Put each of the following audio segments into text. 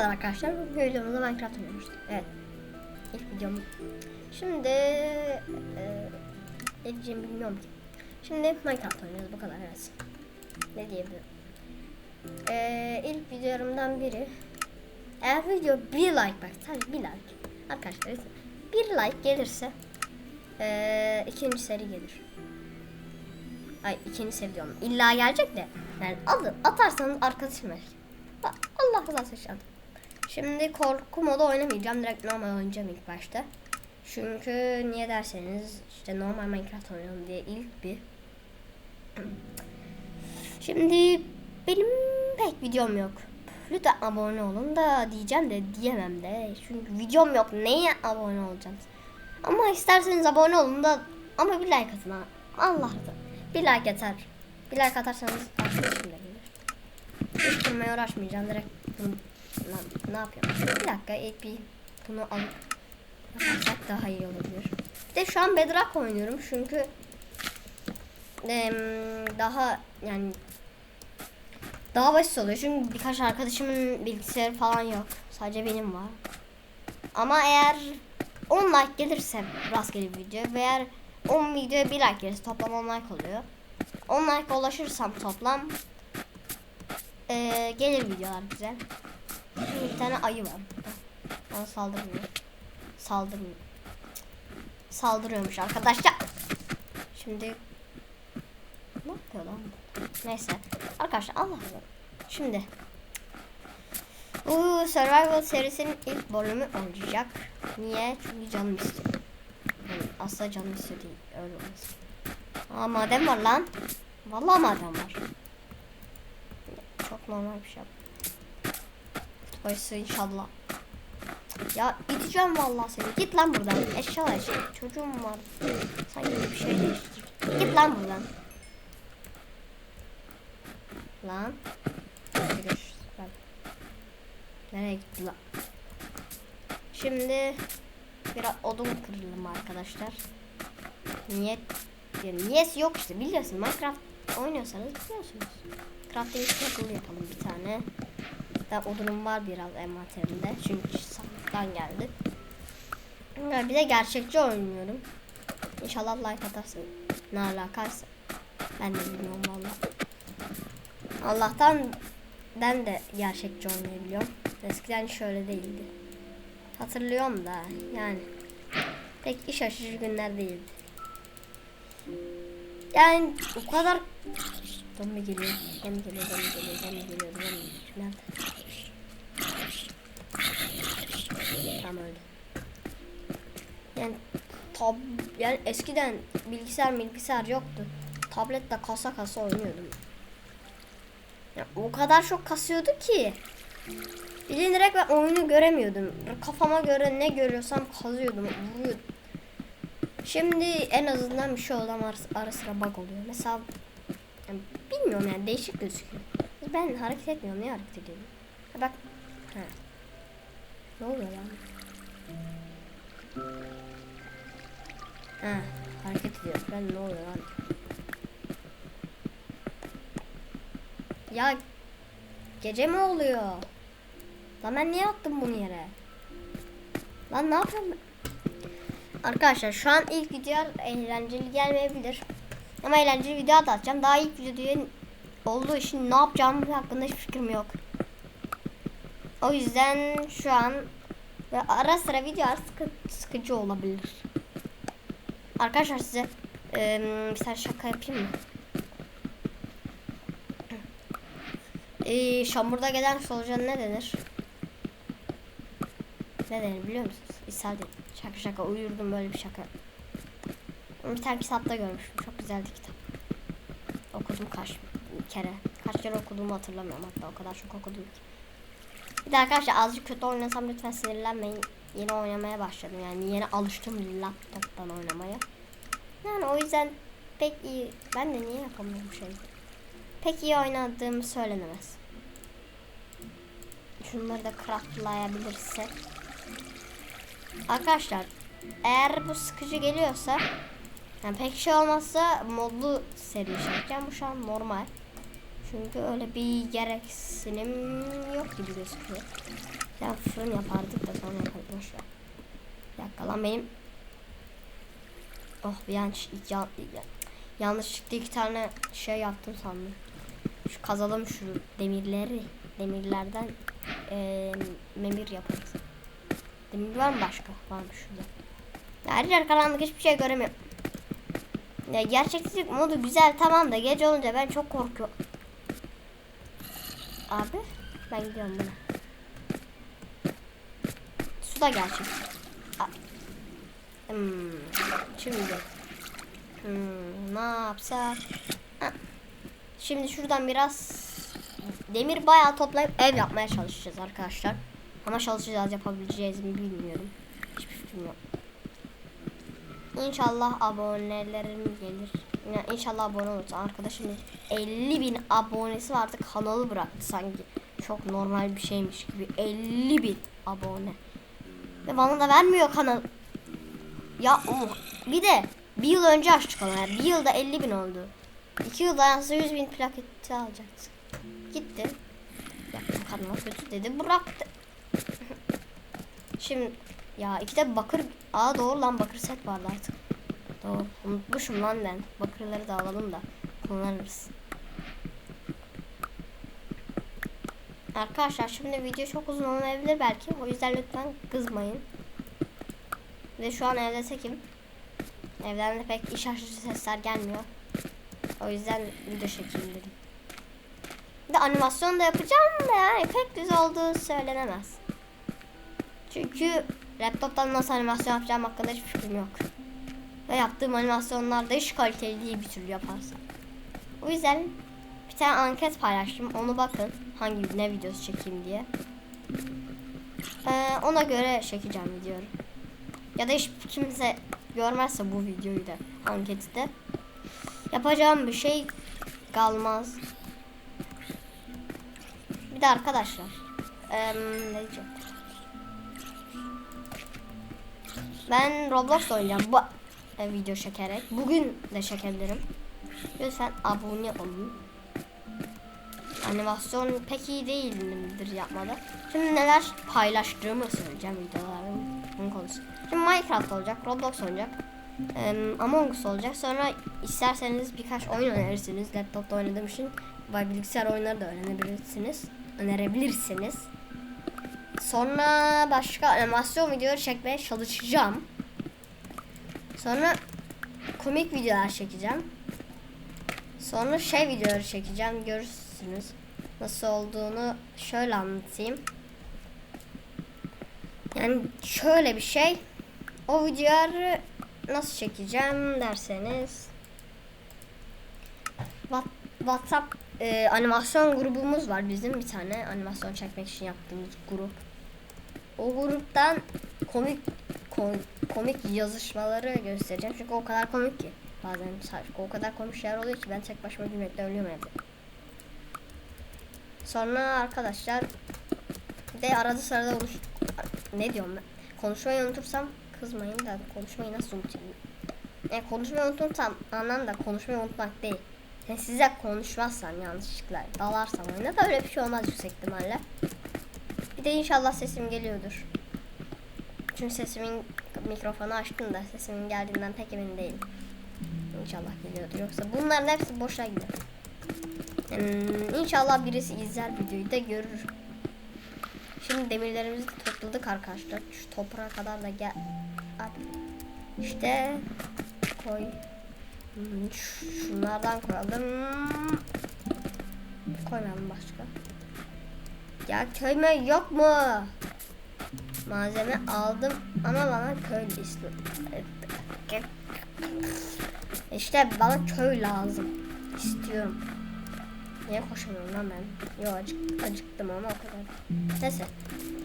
Merhaba arkadaşlar. Bu videomuzda Minecraft oynuyoruz. Evet. İlk videom. Şimdi e, ne diyeceğimi bilmiyorum ki. Şimdi Minecraft oynuyoruz bu kadar evet. Ne diyebilirim? E, ilk videolarımdan biri. Eğer video bir like bak sadece bir like. Arkadaşlar bir like gelirse e, ikinci seri gelir. Ay ikinci seri diyorum. İlla gelecek de. Yani alın, atarsanız. Bak, Allah rızası için. Şimdi korku modu oynamayacağım. Direkt normal oynayacağım ilk başta. Çünkü niye derseniz işte normal Minecraft oynayalım diye ilk bir. Şimdi benim pek videom yok. Lütfen abone olun da diyeceğim de diyemem de. Çünkü videom yok. Neye abone olacaksınız? Ama isterseniz abone olun da ama bir like atın ha. Allah razı Bir like yeter. Bir like atarsanız da gelir. Hiç uğraşmayacağım. Direkt Lan, ne yapıyorum? Bir dakika ilk bir bunu alıp yaparsak daha iyi olabilir. Bir de şu an Bedrock oynuyorum çünkü em, daha yani daha basit oluyor çünkü birkaç arkadaşımın bilgisayarı falan yok. Sadece benim var. Ama eğer 10 like gelirse rastgele bir video ve eğer 10 videoya 1 like gelirse toplam 10 like oluyor. 10 like ulaşırsam toplam eee, gelir videolar güzel. Şimdi bir tane ayı var. Bana saldırmıyor. Saldırmıyor. Saldırıyormuş arkadaşlar. Şimdi ne yapıyor lan? Neyse. Arkadaşlar Allah Allah. Şimdi bu Survival serisinin ilk bölümü olacak. Niye? Çünkü canım istiyor. Yani aslında canım istiyor değil. Öyle olmasın. Aa maden var lan. Vallahi maden var. Çok normal bir şey. Bayısı inşallah. Ya iteceğim vallahi seni. Git lan buradan. Eşya eşya. Çocuğum var. Sanki bir şey değiştir. Git lan buradan. Lan. Nereye gitti lan? Şimdi biraz odun kıralım arkadaşlar. Niyet yani niyesi yok işte biliyorsun Minecraft oynuyorsanız biliyorsunuz. Crafting table yapalım bir tane. Da odunum var biraz envanterimde. Çünkü sandıktan geldi. Ya Bir de gerçekçi oynuyorum. İnşallah like atarsın. Ne alakaysa. Ben de bilmiyorum valla. Allah'tan ben de gerçekçi oynayabiliyorum. Eskiden şöyle değildi. Hatırlıyorum da yani pek iş açıcı günler değildi. Yani o kadar Zombi geliyor. Zombi geliyor. Zombi geliyor. Zombi geliyor. Zombi geliyor. Nerede? Tam öldü. Yani tab yani eskiden bilgisayar bilgisayar yoktu. Tabletle kasa kasa oynuyordum. Ya, o kadar çok kasıyordu ki. Bilin ben oyunu göremiyordum. Kafama göre ne görüyorsam kazıyordum. Şimdi en azından bir şey ama ara, ara sıra bug oluyor. Mesela yani bilmiyorum yani değişik gözüküyor. Ben hareket etmiyorum. Niye hareket ediyorum? Ha bak. Ha. Ne oluyor lan? Ha, hareket ediyor. Ben ne oluyor lan? Ya gece mi oluyor? Lan ben niye attım bunu yere? Lan ne yapıyorum? Arkadaşlar şu an ilk videolar eğlenceli gelmeyebilir. Ama eğlenceli video da atacağım. Daha ilk video olduğu için ne yapacağım hakkında hiçbir fikrim yok. O yüzden şu an ve ara sıra videolar sıkı, sıkıcı olabilir. Arkadaşlar size e, tane şaka yapayım mı? E, Şamurda gelen solucan ne denir? Ne denir biliyor musunuz? İshal. Şaka şaka uyurdum böyle bir şaka. Bir tane kitapta görmüştüm. Çok güzeldi kitap. Okudum kaç kere. Kaç kere okuduğumu hatırlamıyorum hatta o kadar çok okudum ki. Bir de arkadaşlar azıcık kötü oynasam lütfen sinirlenmeyin. Yeni oynamaya başladım yani yeni alıştım laptoptan oynamaya. Yani o yüzden pek iyi. Ben de niye yapamıyorum şey? Pek iyi oynadığımı söylenemez. Şunları da craftlayabilirsek. Arkadaşlar eğer bu sıkıcı geliyorsa yani pek şey olmazsa modlu seri çekeceğim. Bu şu an normal. Çünkü öyle bir gereksinim yok gibi gözüküyor. Ya fırın yapardık da sonra yaparız boş ver. Bir dakika lan benim Oh bir yanlış ya, ya- yanlışlıkla iki tane şey yaptım sandım. Şu kazalım şu demirleri. Demirlerden eee memir yaparız. Demir var mı başka? Varmış şurada. Ya Her yer karanlık hiçbir şey göremiyorum. Ya gerçekçilik modu güzel tamam da gece olunca ben çok korkuyorum. Abi ben gidiyorum buna. Su da gerçek. Hmm, şimdi hmm, ne yapsak? Şimdi şuradan biraz demir bayağı toplayıp ev yapmaya çalışacağız arkadaşlar. Ama çalışacağız yapabileceğiz mi bilmiyorum. Hiçbir fikrim yok. İnşallah abonelerim gelir. Yani inşallah abone olursa arkadaşımız 50 bin abonesi var artık kanalı bıraktı sanki. Çok normal bir şeymiş gibi 50 bin abone. Ve bana da vermiyor kanal. Ya oh. bir de bir yıl önce açtık kanalı. Yani bir yılda 50 bin oldu. İki yılda yansı 100 bin plaketi alacaktı. Gitti. Yaptım kanal kötü dedi bıraktı. Şimdi ya iki de bakır aa doğru lan bakır set vardı artık. Doğru unutmuşum lan ben. Bakırları da alalım da kullanırız. Arkadaşlar şimdi video çok uzun olmayabilir belki. O yüzden lütfen kızmayın. Ve şu an evde tekim. Evden de pek iş açıcı sesler gelmiyor. O yüzden video çekeyim dedim. Bir de animasyon da yapacağım da yani pek güzel olduğu söylenemez. Çünkü laptoptan nasıl animasyon yapacağım hakkında hiçbir fikrim yok. Ve yaptığım animasyonlar da hiç kaliteli değil bir türlü yaparsam. O yüzden bir tane anket paylaştım. Onu bakın hangi ne videosu çekeyim diye. Ee, ona göre çekeceğim videoyu. Ya da hiç kimse görmezse bu videoyu da anketi de yapacağım bir şey kalmaz. Bir de arkadaşlar eee, ne diyeceğim? Ben Roblox oynayacağım bu e, video çekerek. Bugün de çekebilirim. Lütfen abone olun. Animasyon pek iyi değildir yapmada. Şimdi neler paylaştığımı söyleyeceğim videolarımın konusu. Şimdi Minecraft olacak, Roblox olacak. em, Among Us olacak. Sonra isterseniz birkaç oyun önerirsiniz. Laptopta oynadığım için bilgisayar oyunları da öğrenebilirsiniz. Önerebilirsiniz. Sonra başka animasyon videoları çekmeye çalışacağım. Sonra komik videolar çekeceğim. Sonra şey videoları çekeceğim. Görürsünüz nasıl olduğunu şöyle anlatayım. Yani şöyle bir şey. O videoları nasıl çekeceğim derseniz What- WhatsApp e, animasyon grubumuz var bizim bir tane animasyon çekmek için yaptığımız grup. O gruptan komik ko- komik yazışmaları göstereceğim çünkü o kadar komik ki bazen o kadar komik şeyler oluyor ki ben tek başıma gülmekten ölüyorum evde. Sonra arkadaşlar de arada sırada oluş ne diyorum ben konuşmayı unutursam kızmayın da konuşmayı nasıl unutayım? Yani konuşmayı unutursam anlam da konuşmayı unutmak değil. Yani size konuşmazsam yanlışlıkla dalarsam oyuna da bir şey olmaz yüksek ihtimalle. Bir de inşallah sesim geliyordur. Çünkü sesimin mikrofonu açtım da sesimin geldiğinden pek emin değilim. İnşallah geliyordur. Yoksa bunların hepsi boşa gider. Hmm, inşallah birisi izler videoyu da görür. Şimdi demirlerimizi topladık arkadaşlar. Şu toprağa kadar da gel. Abi. İşte koy. Hmm, Şunlardan koyalım. Koymayalım başka. Ya köy yok mu? Malzeme aldım ama bana köy istiyor. İşte bana köy lazım. İstiyorum. Niye koşamıyorum lan ben? Yo acık, acıktım ama o kadar. Neyse.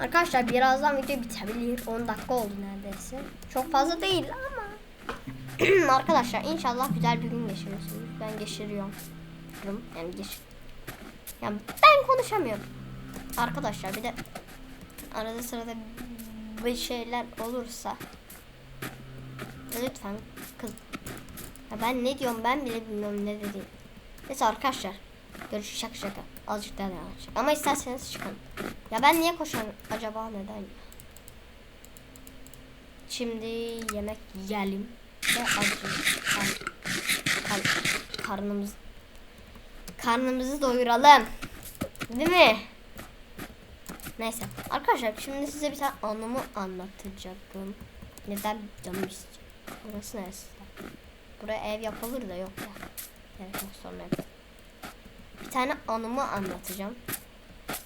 Arkadaşlar birazdan video bitebilir. 10 dakika oldu neredeyse. Çok fazla değil ama. Arkadaşlar inşallah güzel bir gün geçiriyorsunuz. Ben geçiriyorum. Yani geç. Yani ben konuşamıyorum. Arkadaşlar bir de arada sırada bir şeyler olursa lütfen kız ya ben ne diyorum ben bile bilmiyorum ne dediğim. Neyse arkadaşlar görüşürüz şaka şaka azıcık daha devam edecek. Ama isterseniz çıkın. Ya ben niye koşan acaba neden? Şimdi yemek yiyelim ve acı kar, kar, karnımız karnımızı doyuralım. Değil mi? Neyse. Arkadaşlar şimdi size bir tane anımı anlatacaktım. Neden canım istiyor? Burası neresi? Buraya ev yapılır da yok ya. Evet yok sonra yap. Bir tane anımı anlatacağım.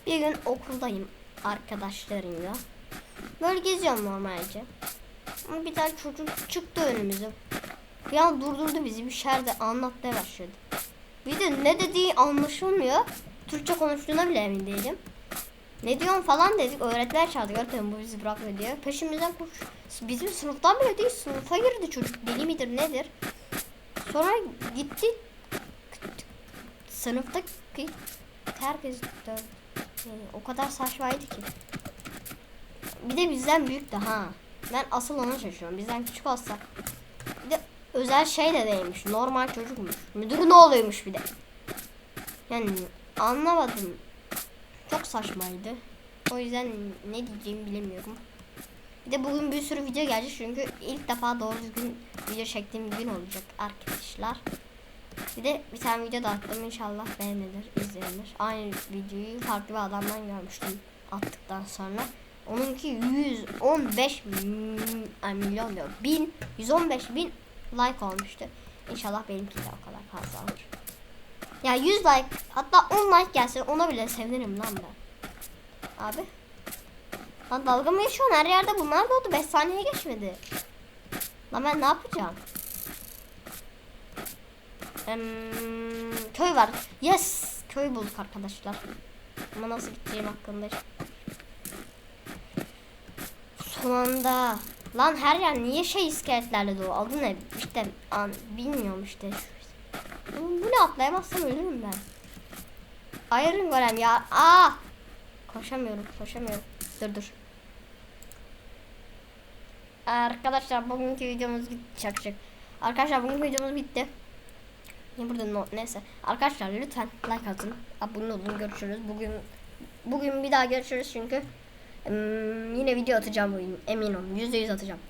Bir gün okuldayım arkadaşlarımla. Böyle geziyorum normalce. Ama bir tane çocuk çıktı önümüze. An durdurdu bizi bir şeyler anlatmaya başladı. Bir de ne dediği anlaşılmıyor. Türkçe konuştuğuna bile emin değilim. Ne diyorsun falan dedik. Öğretmen çağırdı. Öğretmenim bu bizi bırakmıyor diyor. Peşimizden koş. Bizim sınıftan bile değil. Sınıfa girdi çocuk. Deli midir nedir? Sonra gitti. Sınıfta herkes dövdü. Yani o kadar saçmaydı ki. Bir de bizden büyük de ha. Ben asıl ona şaşırıyorum. Bizden küçük olsa. Bir de özel şey de değilmiş. Normal çocukmuş. Müdürün oğluymuş bir de. Yani anlamadım. Çok saçmaydı. O yüzden ne diyeceğimi bilemiyorum. Bir de bugün bir sürü video gelecek çünkü ilk defa doğru düzgün video çektiğim gün olacak arkadaşlar. Bir de bir tane video da attım inşallah beğenilir, izlenir. Aynı videoyu farklı bir adamdan görmüştüm attıktan sonra. Onunki 115 m- ay milyon diyor. 1000 115 bin like olmuştu. İnşallah benimki de o kadar fazla olur. Ya 100 like hatta 10 like gelse ona bile sevinirim lan ben. Abi. Lan dalga mı geçiyorsun? Her yerde bunlar da oldu. 5 saniye geçmedi. Lan ben ne yapacağım? Em, köy var. Yes! Köy bulduk arkadaşlar. Ama nasıl gideceğim hakkında Son anda. Lan her yer niye şey iskeletlerle dolu? Adı ne? İşte an, bilmiyorum işte. Bu, bu ne atlayamazsam ölürüm ben. Iron Golem ya. Aa! Koşamıyorum, koşamıyorum. Dur dur. Arkadaşlar bugünkü videomuz çakacak. Arkadaşlar bugünkü videomuz bitti. Ne burada no, neyse. Arkadaşlar lütfen like atın. Abone olun. Görüşürüz. Bugün bugün bir daha görüşürüz çünkü ım, yine video atacağım bugün. Emin olun. %100 atacağım.